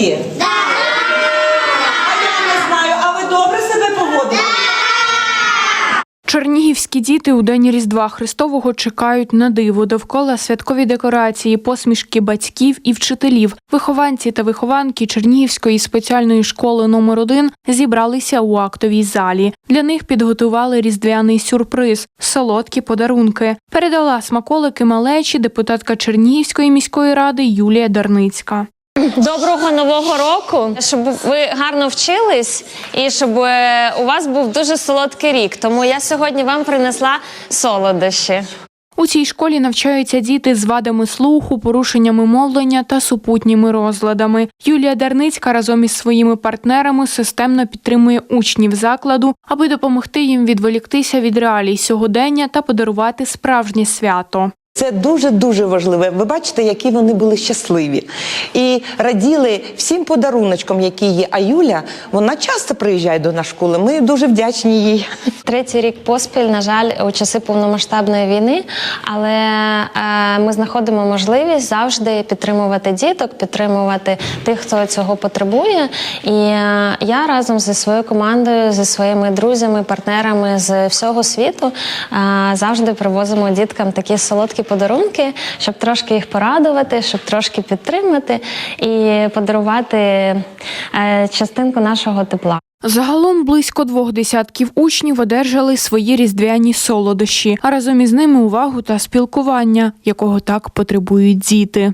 молодці? Так! А я не знаю, а ви добре себе поводите? Чернігівські діти у день Різдва Христового чекають на диво довкола святкові декорації, посмішки батьків і вчителів. Вихованці та вихованки Чернігівської спеціальної школи номер 1 зібралися у актовій залі. Для них підготували різдвяний сюрприз солодкі подарунки. Передала смаколики малечі депутатка Чернігівської міської ради Юлія Дарницька. Доброго нового року, щоб ви гарно вчились і щоб е, у вас був дуже солодкий рік. Тому я сьогодні вам принесла солодощі. У цій школі навчаються діти з вадами слуху, порушеннями мовлення та супутніми розладами. Юлія Дарницька разом із своїми партнерами системно підтримує учнів закладу, аби допомогти їм відволіктися від реалій сьогодення та подарувати справжнє свято. Це дуже дуже важливе. Ви бачите, які вони були щасливі і раділи всім подаруночкам, які є. А Юля вона часто приїжджає до нашої школи. Ми дуже вдячні їй. Третій рік поспіль, на жаль, у часи повномасштабної війни, але е, ми знаходимо можливість завжди підтримувати діток, підтримувати тих, хто цього потребує. І е, я разом зі своєю командою, зі своїми друзями, партнерами з всього світу е, завжди привозимо діткам такі солодкі подарунки, щоб трошки їх порадувати, щоб трошки підтримати і подарувати е, частинку нашого тепла. Загалом близько двох десятків учнів одержали свої різдвяні солодощі, а разом із ними увагу та спілкування, якого так потребують діти.